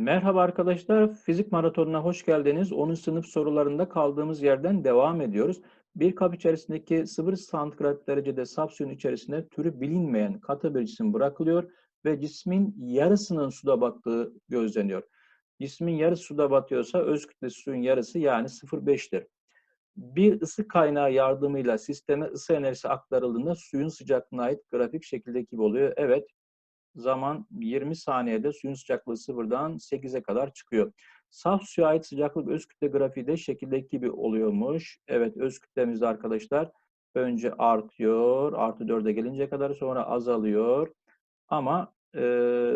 Merhaba arkadaşlar, fizik maratonuna hoş geldiniz. 10. sınıf sorularında kaldığımız yerden devam ediyoruz. Bir kap içerisindeki 0 santigrat derecede saf suyun içerisine türü bilinmeyen katı bir cisim bırakılıyor ve cismin yarısının suda battığı gözleniyor. Cismin yarısı suda batıyorsa öz kütlesi suyun yarısı yani 0,5'tir. Bir ısı kaynağı yardımıyla sisteme ısı enerjisi aktarıldığında suyun sıcaklığına ait grafik şekildeki gibi oluyor. Evet, zaman 20 saniyede suyun sıcaklığı sıfırdan 8'e kadar çıkıyor. Saf suya ait sıcaklık öz kütle grafiği de şekildeki gibi oluyormuş. Evet öz kütlemizde arkadaşlar önce artıyor. Artı 4'e gelinceye kadar sonra azalıyor. Ama e,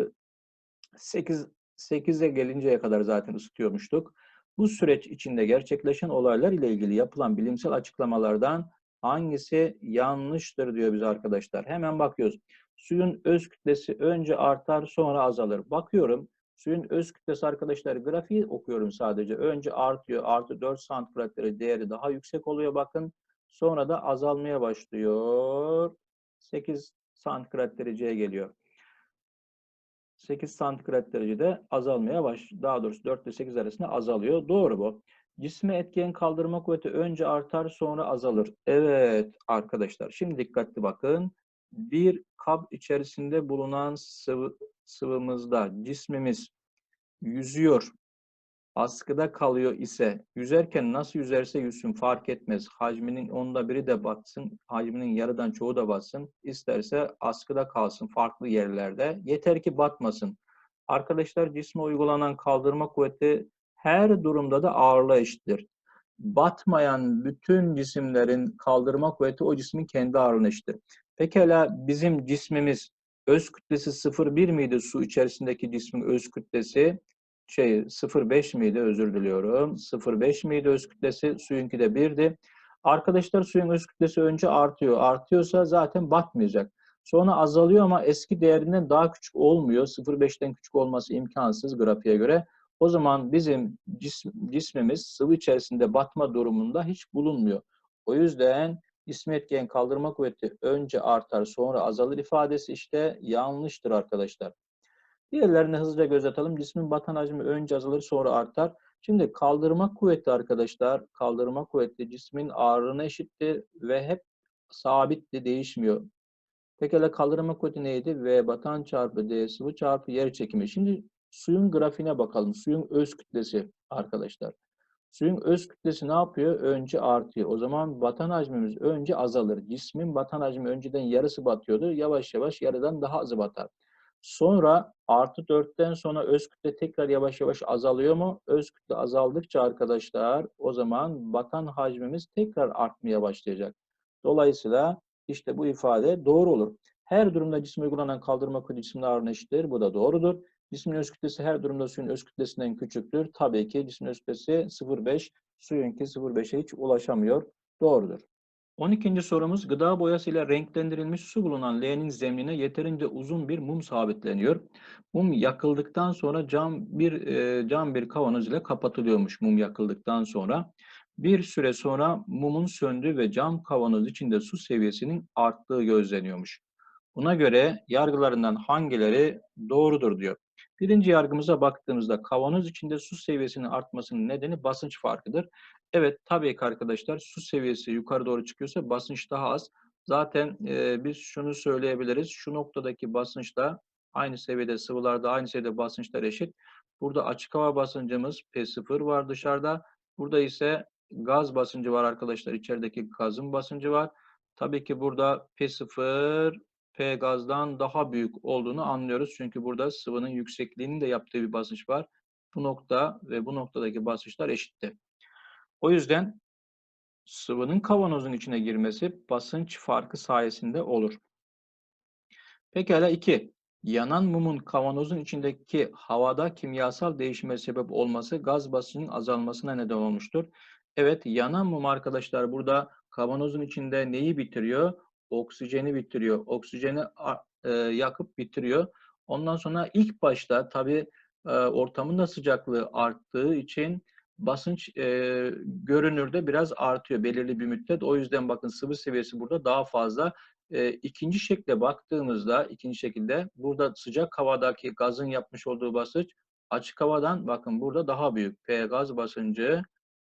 8 8'e gelinceye kadar zaten ısıtıyormuştuk. Bu süreç içinde gerçekleşen olaylar ile ilgili yapılan bilimsel açıklamalardan hangisi yanlıştır diyor bize arkadaşlar. Hemen bakıyoruz. Suyun öz kütlesi önce artar sonra azalır. Bakıyorum suyun öz kütlesi arkadaşlar grafiği okuyorum sadece. Önce artıyor. Artı 4 santigratları değeri daha yüksek oluyor bakın. Sonra da azalmaya başlıyor. 8 santigrat dereceye geliyor. 8 santigrat derecede azalmaya baş, daha doğrusu 4 ile 8 arasında azalıyor. Doğru bu. Cisme etkiyen kaldırma kuvveti önce artar sonra azalır. Evet arkadaşlar şimdi dikkatli bakın. Bir kap içerisinde bulunan sıvı, sıvımızda cismimiz yüzüyor, askıda kalıyor ise yüzerken nasıl yüzerse yüzsün fark etmez. Hacminin onda biri de batsın, hacminin yarıdan çoğu da batsın. İsterse askıda kalsın farklı yerlerde. Yeter ki batmasın. Arkadaşlar cisme uygulanan kaldırma kuvveti her durumda da ağırlığa eşittir. Batmayan bütün cisimlerin kaldırma kuvveti o cismin kendi ağırlığına eşittir. Pekala bizim cismimiz öz kütlesi 0,1 miydi su içerisindeki cismin öz kütlesi? Şey 0,5 miydi özür diliyorum. 0,5 miydi öz kütlesi? Suyunki de 1'di. Arkadaşlar suyun öz kütlesi önce artıyor. Artıyorsa zaten batmayacak. Sonra azalıyor ama eski değerinden daha küçük olmuyor. 0,5'ten küçük olması imkansız grafiğe göre. O zaman bizim cism, cismimiz sıvı içerisinde batma durumunda hiç bulunmuyor. O yüzden ismi etkiyen kaldırma kuvveti önce artar sonra azalır ifadesi işte yanlıştır arkadaşlar. Diğerlerini hızlıca göz atalım. Cismin batan hacmi önce azalır sonra artar. Şimdi kaldırma kuvveti arkadaşlar, kaldırma kuvveti cismin ağırlığına eşittir ve hep sabitti, değişmiyor. Pekala kaldırma kuvveti neydi? V batan çarpı D sıvı çarpı yer çekimi. Şimdi suyun grafiğine bakalım. Suyun öz kütlesi arkadaşlar. Suyun öz kütlesi ne yapıyor? Önce artıyor. O zaman batan hacmimiz önce azalır. Cismin batan hacmi önceden yarısı batıyordu. Yavaş yavaş yarıdan daha azı batar. Sonra artı 4'ten sonra öz kütle tekrar yavaş yavaş azalıyor mu? Öz kütle azaldıkça arkadaşlar o zaman batan hacmimiz tekrar artmaya başlayacak. Dolayısıyla işte bu ifade doğru olur. Her durumda cisme uygulanan kaldırma kuvveti cismin ağırlığına eşittir. Bu da doğrudur. Cismin öz kütlesi her durumda suyun öz kütlesinden küçüktür. Tabii ki cismin öz kütlesi 0,5, suyunki 0,5'e hiç ulaşamıyor. Doğrudur. 12. sorumuz gıda boyasıyla renklendirilmiş su bulunan leğenin zemine yeterince uzun bir mum sabitleniyor. Mum yakıldıktan sonra cam bir e, cam bir kavanoz ile kapatılıyormuş mum yakıldıktan sonra. Bir süre sonra mumun söndüğü ve cam kavanoz içinde su seviyesinin arttığı gözleniyormuş. Buna göre yargılarından hangileri doğrudur diyor. Birinci yargımıza baktığımızda kavanoz içinde su seviyesinin artmasının nedeni basınç farkıdır. Evet tabii ki arkadaşlar su seviyesi yukarı doğru çıkıyorsa basınç daha az. Zaten e, biz şunu söyleyebiliriz. Şu noktadaki basınçla aynı seviyede sıvılarda aynı seviyede basınçlar eşit. Burada açık hava basıncımız P0 var dışarıda. Burada ise gaz basıncı var arkadaşlar. İçerideki gazın basıncı var. Tabii ki burada P0 P gazdan daha büyük olduğunu anlıyoruz. Çünkü burada sıvının yüksekliğinin de yaptığı bir basınç var. Bu nokta ve bu noktadaki basınçlar eşitti. O yüzden sıvının kavanozun içine girmesi basınç farkı sayesinde olur. Pekala 2. Yanan mumun kavanozun içindeki havada kimyasal değişime sebep olması gaz basıncının azalmasına neden olmuştur. Evet yanan mum arkadaşlar burada kavanozun içinde neyi bitiriyor? Oksijeni bitiriyor. Oksijeni e, yakıp bitiriyor. Ondan sonra ilk başta tabii e, ortamın da sıcaklığı arttığı için basınç e, görünürde biraz artıyor belirli bir müddet. O yüzden bakın sıvı seviyesi burada daha fazla. E, ikinci şekle baktığımızda, ikinci şekilde burada sıcak havadaki gazın yapmış olduğu basınç açık havadan bakın burada daha büyük. P gaz basıncı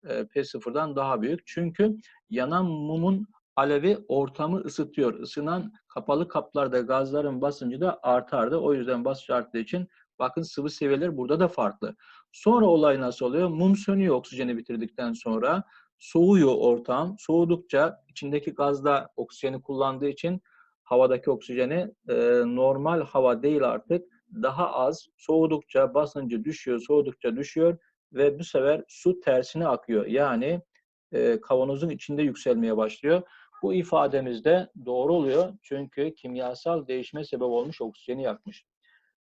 e, P0'dan daha büyük. Çünkü yanan mumun alevi ortamı ısıtıyor. Isınan kapalı kaplarda gazların basıncı da artardı. O yüzden basınç arttığı için bakın sıvı seviyeler burada da farklı. Sonra olay nasıl oluyor? Mum sönüyor oksijeni bitirdikten sonra. Soğuyor ortam. Soğudukça içindeki gazda oksijeni kullandığı için havadaki oksijeni e, normal hava değil artık daha az. Soğudukça basıncı düşüyor, soğudukça düşüyor ve bu sefer su tersine akıyor. Yani e, kavanozun içinde yükselmeye başlıyor. Bu ifademizde doğru oluyor çünkü kimyasal değişme sebep olmuş oksijeni yakmış.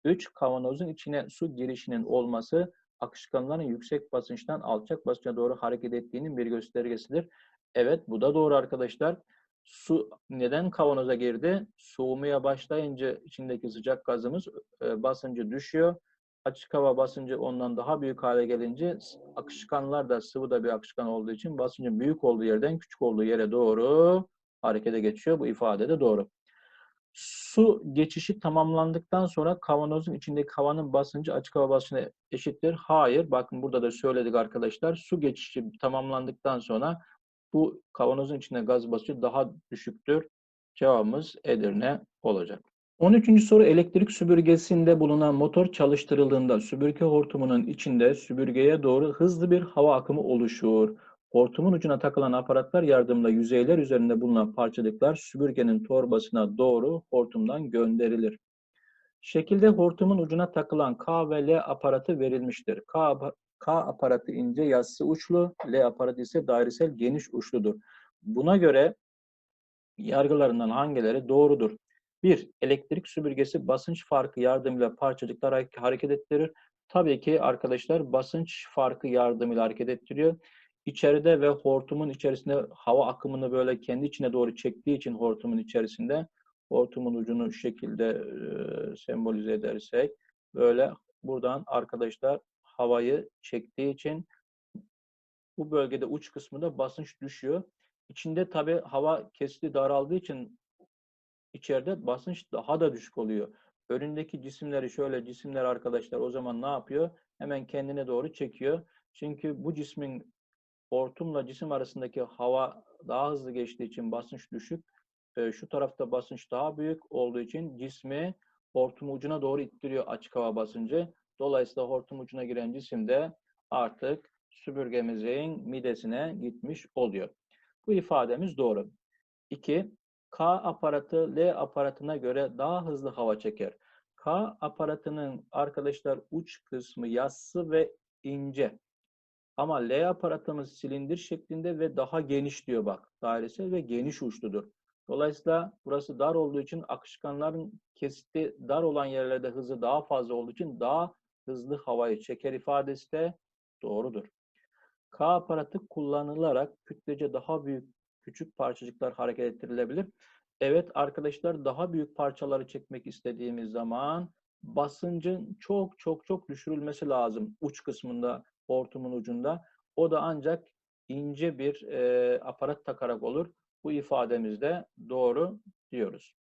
3. Kavanozun içine su girişinin olması akışkanların yüksek basınçtan alçak basınca doğru hareket ettiğinin bir göstergesidir. Evet bu da doğru arkadaşlar. Su neden kavanoza girdi? Soğumaya başlayınca içindeki sıcak gazımız e, basıncı düşüyor. Açık hava basıncı ondan daha büyük hale gelince akışkanlar da sıvı da bir akışkan olduğu için basıncın büyük olduğu yerden küçük olduğu yere doğru harekete geçiyor. Bu ifade de doğru. Su geçişi tamamlandıktan sonra kavanozun içindeki havanın basıncı açık hava basıncına eşittir. Hayır. Bakın burada da söyledik arkadaşlar. Su geçişi tamamlandıktan sonra bu kavanozun içinde gaz basıncı daha düşüktür. Cevabımız Edirne olacak. 13. soru elektrik süpürgesinde bulunan motor çalıştırıldığında süpürge hortumunun içinde süpürgeye doğru hızlı bir hava akımı oluşur. Hortumun ucuna takılan aparatlar yardımıyla yüzeyler üzerinde bulunan parçacıklar süpürgenin torbasına doğru hortumdan gönderilir. Şekilde hortumun ucuna takılan K ve L aparatı verilmiştir. K, K aparatı ince yassı uçlu, L aparatı ise dairesel geniş uçludur. Buna göre yargılarından hangileri doğrudur? 1. Elektrik süpürgesi basınç farkı yardımıyla parçacıklar hareket ettirir. Tabii ki arkadaşlar basınç farkı yardımıyla hareket ettiriyor. İçeride ve hortumun içerisinde hava akımını böyle kendi içine doğru çektiği için hortumun içerisinde hortumun ucunu şu şekilde e, sembolize edersek böyle buradan arkadaşlar havayı çektiği için bu bölgede uç kısmında basınç düşüyor. İçinde tabi hava kesiti daraldığı için içeride basınç daha da düşük oluyor. Önündeki cisimleri şöyle cisimler arkadaşlar o zaman ne yapıyor? Hemen kendine doğru çekiyor. Çünkü bu cismin hortumla cisim arasındaki hava daha hızlı geçtiği için basınç düşük. E, şu tarafta basınç daha büyük olduğu için cismi hortum ucuna doğru ittiriyor açık hava basıncı. Dolayısıyla hortum ucuna giren cisim de artık süpürgemizin midesine gitmiş oluyor. Bu ifademiz doğru. 2. K aparatı L aparatına göre daha hızlı hava çeker. K aparatının arkadaşlar uç kısmı yassı ve ince. Ama L aparatımız silindir şeklinde ve daha geniş diyor bak. Dairesel ve geniş uçludur. Dolayısıyla burası dar olduğu için akışkanların kesiti dar olan yerlerde hızı daha fazla olduğu için daha hızlı havayı çeker ifadesi de doğrudur. K aparatı kullanılarak kütlece daha büyük küçük parçacıklar hareket ettirilebilir. Evet arkadaşlar daha büyük parçaları çekmek istediğimiz zaman basıncın çok çok çok düşürülmesi lazım uç kısmında hortumun ucunda. O da ancak ince bir e, aparat takarak olur. Bu ifademizde doğru diyoruz.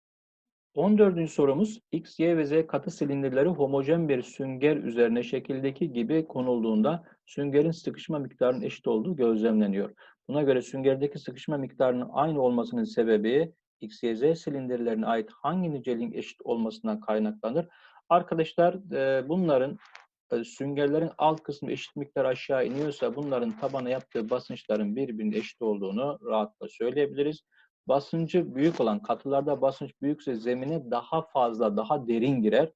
14. sorumuz X, Y ve Z katı silindirleri homojen bir sünger üzerine şekildeki gibi konulduğunda süngerin sıkışma miktarının eşit olduğu gözlemleniyor. Buna göre süngerdeki sıkışma miktarının aynı olmasının sebebi X, Y, Z silindirlerine ait hangi niceliğin eşit olmasından kaynaklanır? Arkadaşlar e, bunların e, süngerlerin alt kısmı eşit miktar aşağı iniyorsa bunların tabana yaptığı basınçların birbirine eşit olduğunu rahatla söyleyebiliriz. Basıncı büyük olan katılarda basınç büyükse zemine daha fazla, daha derin girer.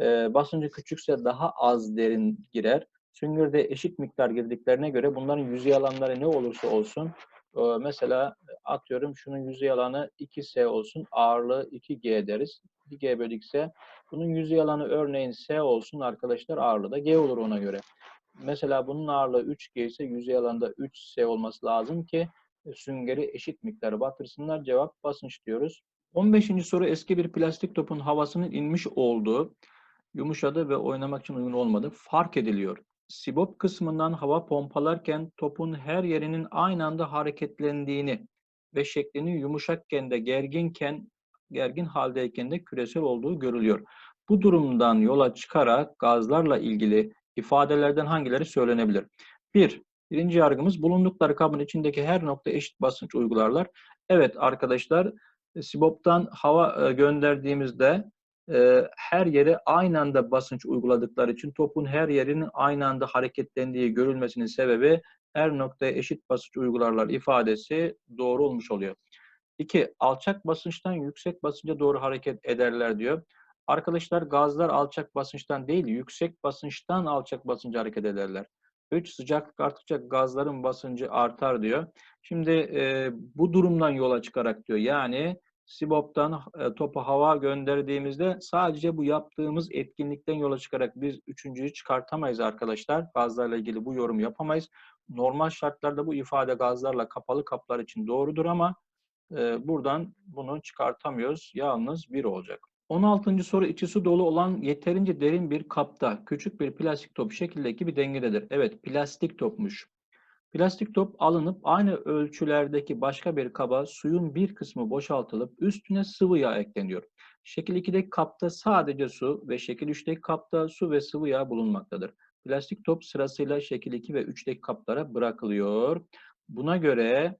E, basıncı küçükse daha az derin girer. Süngerde eşit miktar girdiklerine göre bunların yüzey alanları ne olursa olsun e, mesela atıyorum şunun yüzey alanı 2S olsun ağırlığı 2G deriz. 2G bölü X'e bunun yüzey alanı örneğin S olsun arkadaşlar ağırlığı da G olur ona göre. Mesela bunun ağırlığı 3G ise yüzey alanında 3S olması lazım ki e, süngeri eşit miktarı batırsınlar. Cevap basınç diyoruz. 15. soru eski bir plastik topun havasının inmiş olduğu, yumuşadı ve oynamak için uygun olmadı fark ediliyor. Sibop kısmından hava pompalarken topun her yerinin aynı anda hareketlendiğini ve şeklinin yumuşakken de gerginken gergin haldeyken de küresel olduğu görülüyor. Bu durumdan yola çıkarak gazlarla ilgili ifadelerden hangileri söylenebilir? 1. Birinci yargımız bulundukları kabın içindeki her nokta eşit basınç uygularlar. Evet arkadaşlar Sibop'tan hava e, gönderdiğimizde e, her yere aynı anda basınç uyguladıkları için topun her yerinin aynı anda hareketlendiği görülmesinin sebebi her noktaya eşit basınç uygularlar ifadesi doğru olmuş oluyor. 2. Alçak basınçtan yüksek basınca doğru hareket ederler diyor. Arkadaşlar gazlar alçak basınçtan değil, yüksek basınçtan alçak basınca hareket ederler. 3. Sıcaklık arttıkça gazların basıncı artar diyor. Şimdi e, bu durumdan yola çıkarak diyor. Yani Sibop'tan e, topa hava gönderdiğimizde sadece bu yaptığımız etkinlikten yola çıkarak biz üçüncüyü çıkartamayız arkadaşlar. Gazlarla ilgili bu yorum yapamayız. Normal şartlarda bu ifade gazlarla kapalı kaplar için doğrudur ama e, buradan bunu çıkartamıyoruz. Yalnız bir olacak. 16. soru içi su dolu olan yeterince derin bir kapta küçük bir plastik top şekildeki bir dengededir. Evet plastik topmuş. Plastik top alınıp aynı ölçülerdeki başka bir kaba suyun bir kısmı boşaltılıp üstüne sıvı yağ ekleniyor. Şekil 2'deki kapta sadece su ve şekil 3'teki kapta su ve sıvı yağ bulunmaktadır. Plastik top sırasıyla şekil 2 ve 3'teki kaplara bırakılıyor. Buna göre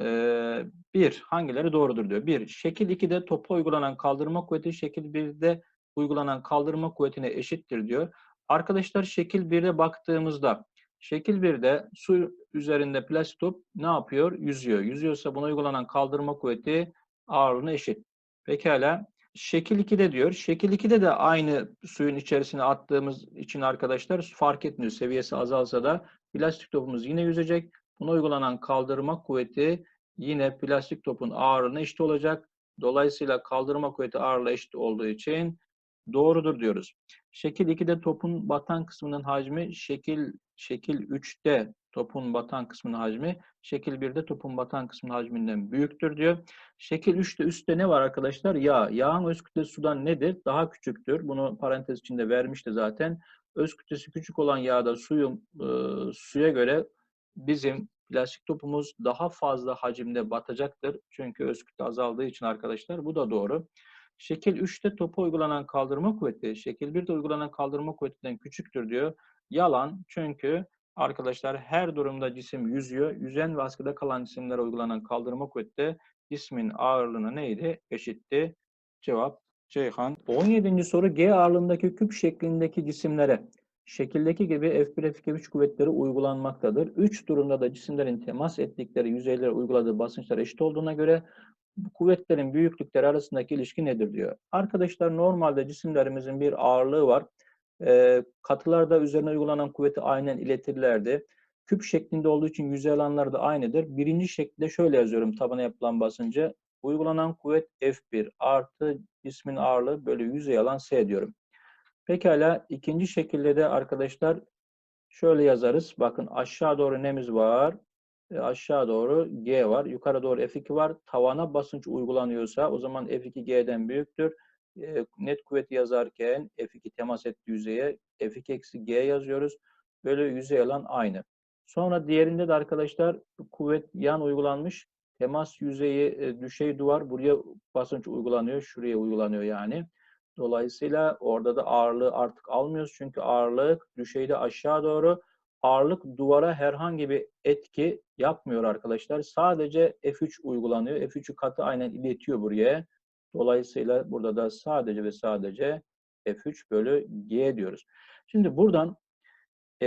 ee, bir, hangileri doğrudur diyor. Bir, şekil 2'de topa uygulanan kaldırma kuvveti şekil 1'de uygulanan kaldırma kuvvetine eşittir diyor. Arkadaşlar şekil 1'e baktığımızda şekil 1'de su üzerinde plastik top ne yapıyor? Yüzüyor. Yüzüyorsa buna uygulanan kaldırma kuvveti ağırlığına eşit. Pekala. Şekil 2'de diyor. Şekil 2'de de aynı suyun içerisine attığımız için arkadaşlar fark etmiyor. Seviyesi azalsa da plastik topumuz yine yüzecek. Buna uygulanan kaldırma kuvveti yine plastik topun ağırlığına eşit olacak. Dolayısıyla kaldırma kuvveti ağırlığa eşit olduğu için doğrudur diyoruz. Şekil 2'de topun batan kısmının hacmi şekil şekil 3'te topun batan kısmının hacmi şekil 1'de topun batan kısmının hacminden büyüktür diyor. Şekil 3'te üstte ne var arkadaşlar? Yağ. Yağın öz kütlesi sudan nedir? Daha küçüktür. Bunu parantez içinde vermişti zaten. Öz kütlesi küçük olan yağda suyun e, suya göre bizim plastik topumuz daha fazla hacimde batacaktır. Çünkü öz kütle azaldığı için arkadaşlar bu da doğru. Şekil 3'te topa uygulanan kaldırma kuvveti, şekil 1'de uygulanan kaldırma kuvvetinden küçüktür diyor. Yalan çünkü arkadaşlar her durumda cisim yüzüyor. Yüzen ve askıda kalan cisimlere uygulanan kaldırma kuvveti cismin ağırlığına neydi? Eşitti. Cevap Ceyhan. 17. soru G ağırlığındaki küp şeklindeki cisimlere şekildeki gibi F1, F2, F3 kuvvetleri uygulanmaktadır. Üç durumda da cisimlerin temas ettikleri yüzeylere uyguladığı basınçlar eşit olduğuna göre kuvvetlerin büyüklükleri arasındaki ilişki nedir diyor. Arkadaşlar normalde cisimlerimizin bir ağırlığı var. E, katılarda üzerine uygulanan kuvveti aynen iletirlerdi. Küp şeklinde olduğu için yüzey alanları da aynıdır. Birinci şekilde şöyle yazıyorum tabana yapılan basıncı. Uygulanan kuvvet F1 artı cismin ağırlığı bölü yüzey alan S diyorum. Pekala ikinci şekilde de arkadaşlar şöyle yazarız. Bakın aşağı doğru nemiz var? E, aşağı doğru G var. Yukarı doğru F2 var. Tavana basınç uygulanıyorsa o zaman F2 G'den büyüktür. Net kuvveti yazarken F2 temas etti yüzeye. F2 eksi G yazıyoruz. Böyle yüzey alan aynı. Sonra diğerinde de arkadaşlar kuvvet yan uygulanmış. Temas yüzeyi e, düşey duvar buraya basınç uygulanıyor. Şuraya uygulanıyor yani. Dolayısıyla orada da ağırlığı artık almıyoruz. Çünkü ağırlık düşeyde aşağı doğru ağırlık duvara herhangi bir etki yapmıyor arkadaşlar. Sadece F3 uygulanıyor. F3'ü katı aynen iletiyor buraya. Dolayısıyla burada da sadece ve sadece F3 bölü G diyoruz. Şimdi buradan e,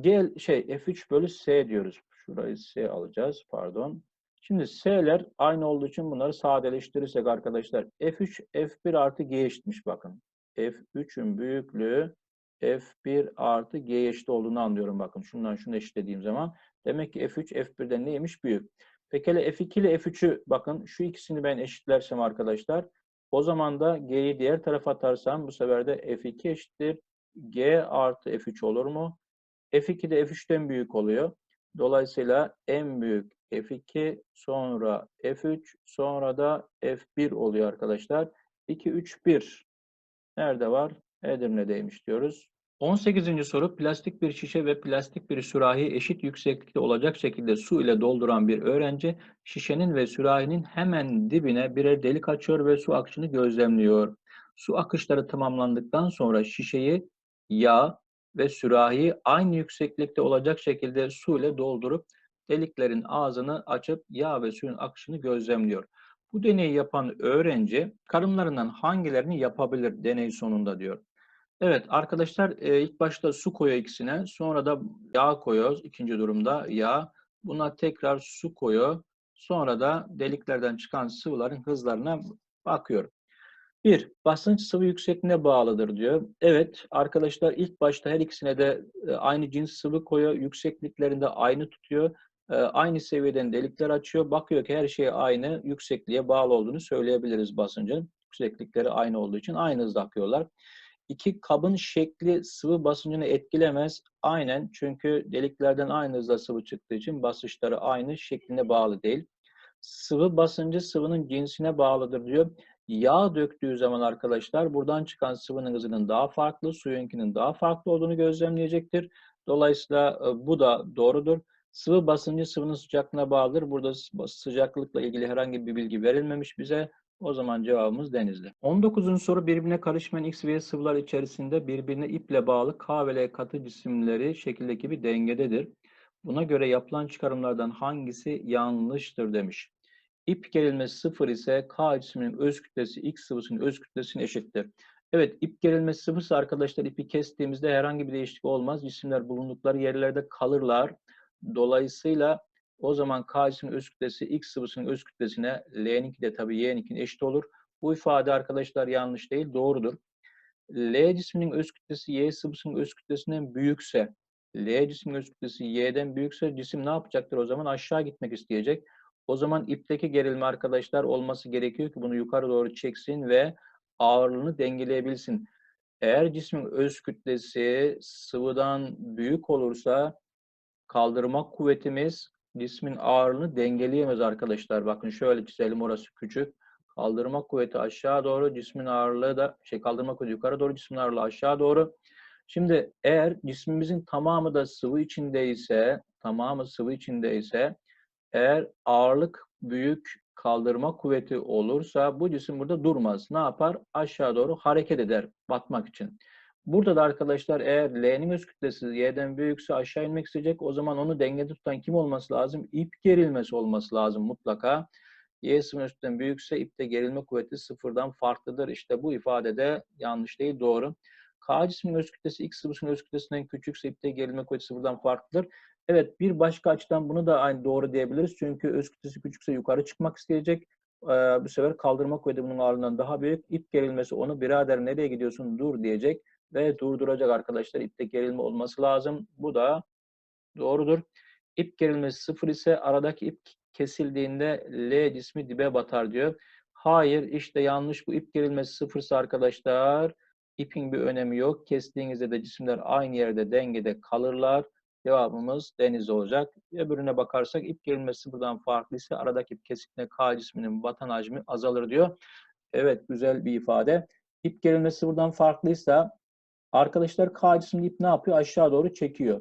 G şey F3 bölü S diyoruz. Şurayı S alacağız. Pardon. Şimdi S'ler aynı olduğu için bunları sadeleştirirsek arkadaşlar F3 F1 artı G eşitmiş bakın. F3'ün büyüklüğü F1 artı G eşit olduğunu anlıyorum bakın. Şundan şunu eşitlediğim zaman. Demek ki F3 F1'den neymiş? Büyük. Pekala F2 ile F3'ü bakın şu ikisini ben eşitlersem arkadaşlar o zaman da G'yi diğer tarafa atarsam bu sefer de F2 eşittir. G artı F3 olur mu? F2 de F3'ten büyük oluyor. Dolayısıyla en büyük F2 sonra F3 sonra da F1 oluyor arkadaşlar. 2, 3, 1. Nerede var? Edirne'deymiş diyoruz. 18. soru plastik bir şişe ve plastik bir sürahi eşit yükseklikte olacak şekilde su ile dolduran bir öğrenci şişenin ve sürahinin hemen dibine birer delik açıyor ve su akışını gözlemliyor. Su akışları tamamlandıktan sonra şişeyi yağ, ve sürahiyi aynı yükseklikte olacak şekilde su ile doldurup deliklerin ağzını açıp yağ ve suyun akışını gözlemliyor. Bu deneyi yapan öğrenci karınlarından hangilerini yapabilir deney sonunda diyor. Evet arkadaşlar ilk başta su koyuyor ikisine sonra da yağ koyuyoruz ikinci durumda yağ. Buna tekrar su koyuyor sonra da deliklerden çıkan sıvıların hızlarına bakıyor. Bir, basınç sıvı yüksekliğine bağlıdır diyor. Evet arkadaşlar ilk başta her ikisine de e, aynı cins sıvı koyuyor. Yüksekliklerinde aynı tutuyor. E, aynı seviyeden delikler açıyor. Bakıyor ki her şey aynı yüksekliğe bağlı olduğunu söyleyebiliriz basıncın. Yükseklikleri aynı olduğu için aynı hızda akıyorlar. İki, kabın şekli sıvı basıncını etkilemez. Aynen çünkü deliklerden aynı hızda sıvı çıktığı için basınçları aynı şekline bağlı değil. Sıvı basıncı sıvının cinsine bağlıdır diyor. Yağ döktüğü zaman arkadaşlar buradan çıkan sıvının hızının daha farklı, suyunkinin daha farklı olduğunu gözlemleyecektir. Dolayısıyla e, bu da doğrudur. Sıvı basıncı sıvının sıcaklığına bağlıdır. Burada sıcaklıkla ilgili herhangi bir bilgi verilmemiş bize. O zaman cevabımız denizli. 19. soru birbirine karışmayan X ve Y sıvılar içerisinde birbirine iple bağlı K ve L katı cisimleri şekildeki bir dengededir. Buna göre yapılan çıkarımlardan hangisi yanlıştır demiş. İp gerilmesi sıfır ise K cisminin öz kütlesi X sıvısının öz kütlesine eşittir. Evet ip gerilmesi sıfırsa arkadaşlar ipi kestiğimizde herhangi bir değişiklik olmaz. Cisimler bulundukları yerlerde kalırlar. Dolayısıyla o zaman K cisminin öz kütlesi X sıvısının öz kütlesine L'ninki de tabii Y'ninkinin eşit olur. Bu ifade arkadaşlar yanlış değil, doğrudur. L cisminin öz kütlesi Y sıvısının öz kütlesinden büyükse, L cisminin öz kütlesi Y'den büyükse cisim ne yapacaktır? O zaman aşağı gitmek isteyecek. O zaman ipteki gerilme arkadaşlar olması gerekiyor ki bunu yukarı doğru çeksin ve ağırlığını dengeleyebilsin. Eğer cismin öz kütlesi sıvıdan büyük olursa kaldırma kuvvetimiz cismin ağırlığını dengeleyemez arkadaşlar. Bakın şöyle çizelim orası küçük. Kaldırma kuvveti aşağı doğru, cismin ağırlığı da şey kaldırma kuvveti yukarı doğru, cismin ağırlığı aşağı doğru. Şimdi eğer cismimizin tamamı da sıvı içindeyse, tamamı sıvı içindeyse eğer ağırlık büyük kaldırma kuvveti olursa bu cisim burada durmaz. Ne yapar? Aşağı doğru hareket eder batmak için. Burada da arkadaşlar eğer L'nin öz kütlesi Y'den büyükse aşağı inmek isteyecek. O zaman onu dengede tutan kim olması lazım? İp gerilmesi olması lazım mutlaka. Y sıfırın üstünden büyükse ipte gerilme kuvveti sıfırdan farklıdır. İşte bu ifade de yanlış değil doğru. K cisminin öz kütlesi X sıvısının öz kütlesinden küçükse ipte gerilme kuvveti sıfırdan farklıdır. Evet bir başka açıdan bunu da aynı doğru diyebiliriz. Çünkü öz kütlesi küçükse yukarı çıkmak isteyecek. Ee, bu sefer kaldırma kuvveti bunun ağırlığından daha büyük. İp gerilmesi onu birader nereye gidiyorsun dur diyecek ve durduracak arkadaşlar. İpte gerilme olması lazım. Bu da doğrudur. İp gerilmesi sıfır ise aradaki ip kesildiğinde L cismi dibe batar diyor. Hayır işte yanlış bu ip gerilmesi sıfırsa arkadaşlar ipin bir önemi yok. Kestiğinizde de cisimler aynı yerde dengede kalırlar. Cevabımız deniz olacak. Öbürüne bakarsak ip gerilmesi sıfırdan farklıysa aradaki ip kesikliğine K cisminin batan hacmi azalır diyor. Evet güzel bir ifade. İp gerilmesi sıfırdan farklıysa arkadaşlar K cismini ip ne yapıyor? Aşağı doğru çekiyor.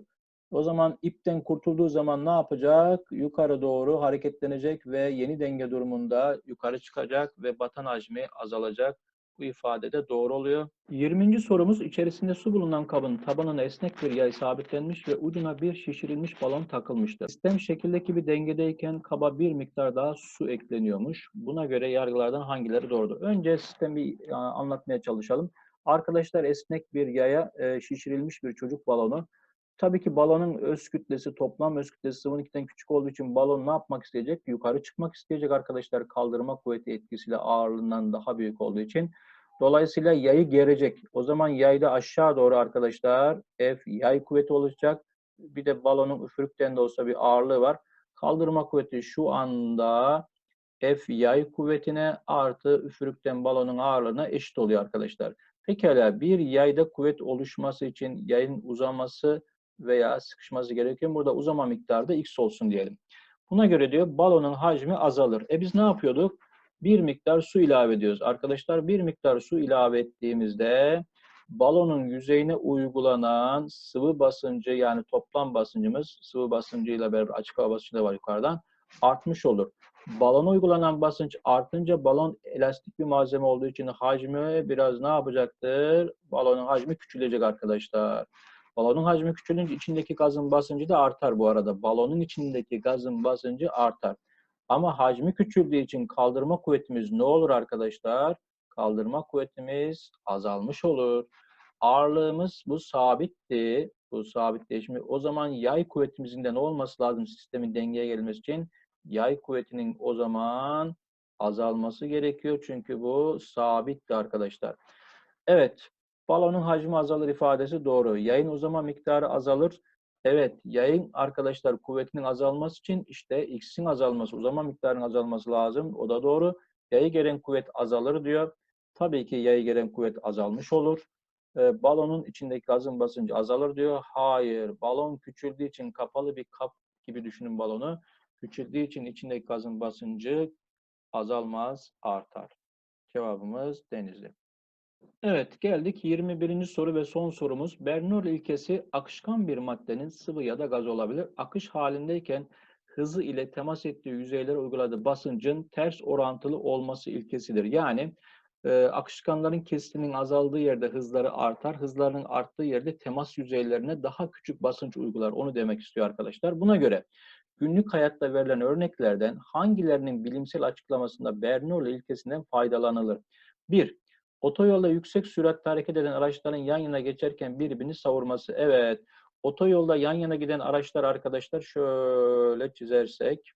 O zaman ipten kurtulduğu zaman ne yapacak? Yukarı doğru hareketlenecek ve yeni denge durumunda yukarı çıkacak ve batan hacmi azalacak. Bu ifade de doğru oluyor. 20. sorumuz içerisinde su bulunan kabın tabanına esnek bir yay sabitlenmiş ve ucuna bir şişirilmiş balon takılmıştır. Sistem şekildeki bir dengedeyken kaba bir miktar daha su ekleniyormuş. Buna göre yargılardan hangileri doğrudur? Önce sistemi e, anlatmaya çalışalım. Arkadaşlar esnek bir yaya e, şişirilmiş bir çocuk balonu Tabii ki balonun öz kütlesi, toplam öz kütlesi sıvının ikiden küçük olduğu için balon ne yapmak isteyecek? Yukarı çıkmak isteyecek arkadaşlar kaldırma kuvveti etkisiyle ağırlığından daha büyük olduğu için. Dolayısıyla yayı gerecek. O zaman yayda aşağı doğru arkadaşlar F yay kuvveti olacak. Bir de balonun üfürükten de olsa bir ağırlığı var. Kaldırma kuvveti şu anda F yay kuvvetine artı üfürükten balonun ağırlığına eşit oluyor arkadaşlar. Pekala bir yayda kuvvet oluşması için yayın uzaması veya sıkışması gerekiyor. Burada uzama miktarı da x olsun diyelim. Buna göre diyor balonun hacmi azalır. E biz ne yapıyorduk? Bir miktar su ilave ediyoruz. Arkadaşlar bir miktar su ilave ettiğimizde balonun yüzeyine uygulanan sıvı basıncı yani toplam basıncımız sıvı basıncıyla beraber açık hava basıncı da var yukarıdan artmış olur. Balona uygulanan basınç artınca balon elastik bir malzeme olduğu için hacmi biraz ne yapacaktır? Balonun hacmi küçülecek arkadaşlar. Balonun hacmi küçülünce içindeki gazın basıncı da artar bu arada. Balonun içindeki gazın basıncı artar. Ama hacmi küçüldüğü için kaldırma kuvvetimiz ne olur arkadaşlar? Kaldırma kuvvetimiz azalmış olur. Ağırlığımız bu sabitti. Bu sabitleşme. O zaman yay kuvvetimizin de ne olması lazım sistemin dengeye gelmesi için? Yay kuvvetinin o zaman azalması gerekiyor. Çünkü bu sabitti arkadaşlar. Evet. Balonun hacmi azalır ifadesi doğru. Yayın uzama miktarı azalır. Evet, yayın arkadaşlar kuvvetinin azalması için işte x'in azalması, uzama miktarının azalması lazım. O da doğru. Yayı gelen kuvvet azalır diyor. Tabii ki yayı gelen kuvvet azalmış olur. Ee, balonun içindeki gazın basıncı azalır diyor. Hayır, balon küçüldüğü için kapalı bir kap gibi düşünün balonu. Küçüldüğü için içindeki gazın basıncı azalmaz, artar. Cevabımız Denizli. Evet, geldik 21. soru ve son sorumuz. Bernoulli ilkesi akışkan bir maddenin sıvı ya da gaz olabilir. Akış halindeyken hızı ile temas ettiği yüzeylere uyguladığı basıncın ters orantılı olması ilkesidir. Yani e, akışkanların kesitinin azaldığı yerde hızları artar, hızlarının arttığı yerde temas yüzeylerine daha küçük basınç uygular. Onu demek istiyor arkadaşlar. Buna göre günlük hayatta verilen örneklerden hangilerinin bilimsel açıklamasında Bernoulli ilkesinden faydalanılır? 1. Otoyolda yüksek süratle hareket eden araçların yan yana geçerken birbirini savurması. Evet, otoyolda yan yana giden araçlar arkadaşlar şöyle çizersek,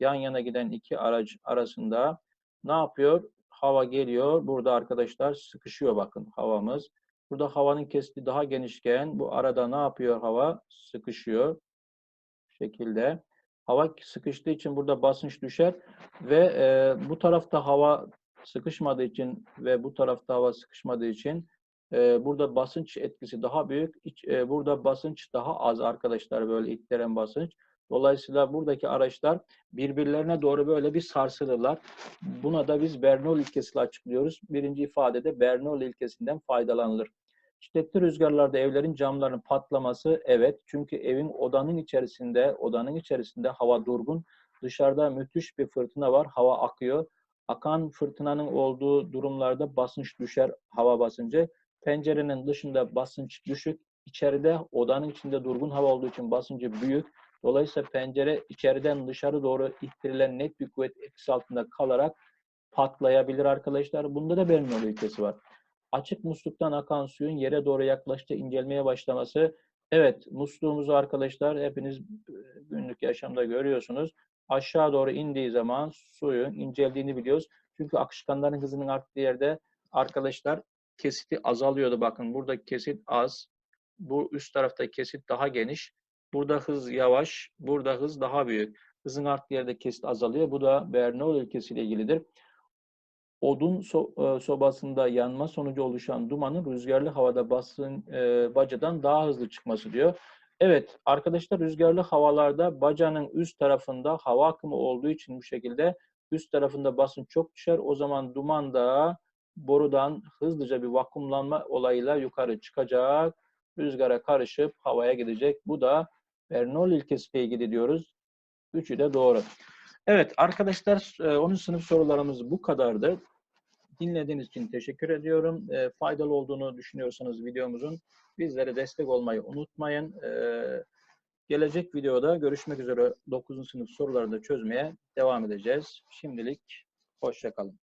yan yana giden iki araç arasında ne yapıyor? Hava geliyor. Burada arkadaşlar sıkışıyor bakın havamız. Burada havanın kesiti daha genişken bu arada ne yapıyor hava? Sıkışıyor. Şekilde. Hava sıkıştığı için burada basınç düşer ve e, bu tarafta hava sıkışmadığı için ve bu tarafta hava sıkışmadığı için e, burada basınç etkisi daha büyük. İç, e, burada basınç daha az arkadaşlar böyle itteren basınç. Dolayısıyla buradaki araçlar birbirlerine doğru böyle bir sarsılırlar. Buna da biz Bernoulli ilkesiyle açıklıyoruz. Birinci ifadede Bernoulli ilkesinden faydalanılır. Şiddetli rüzgarlarda evlerin camlarının patlaması evet. Çünkü evin odanın içerisinde, odanın içerisinde hava durgun. Dışarıda müthiş bir fırtına var. Hava akıyor. Akan fırtınanın olduğu durumlarda basınç düşer, hava basıncı. Pencerenin dışında basınç düşük. İçeride odanın içinde durgun hava olduğu için basıncı büyük. Dolayısıyla pencere içeriden dışarı doğru ittirilen net bir kuvvet etkisi altında kalarak patlayabilir arkadaşlar. Bunda da Bernoulli ilkesi var. Açık musluktan akan suyun yere doğru yaklaştığı incelmeye başlaması. Evet, musluğumuzu arkadaşlar hepiniz günlük yaşamda görüyorsunuz. Aşağı doğru indiği zaman suyun inceldiğini biliyoruz. Çünkü akışkanların hızının arttığı yerde arkadaşlar kesiti azalıyordu. Bakın burada kesit az. Bu üst tarafta kesit daha geniş. Burada hız yavaş, burada hız daha büyük. Hızın arttığı yerde kesit azalıyor. Bu da Bernoulli ilkesiyle ilgilidir. Odun so e, sobasında yanma sonucu oluşan dumanın rüzgarlı havada basın e, bacadan daha hızlı çıkması diyor. Evet arkadaşlar rüzgarlı havalarda bacanın üst tarafında hava akımı olduğu için bu şekilde üst tarafında basınç çok düşer. O zaman duman da borudan hızlıca bir vakumlanma olayıyla yukarı çıkacak. Rüzgara karışıp havaya gidecek. Bu da Bernoulli ilkesiyle ilgili diyoruz. Üçü de doğru. Evet arkadaşlar 10. sınıf sorularımız bu kadardı. Dinlediğiniz için teşekkür ediyorum. E, faydalı olduğunu düşünüyorsanız videomuzun bizlere destek olmayı unutmayın. E, gelecek videoda görüşmek üzere 9. sınıf sorularını da çözmeye devam edeceğiz. Şimdilik hoşçakalın.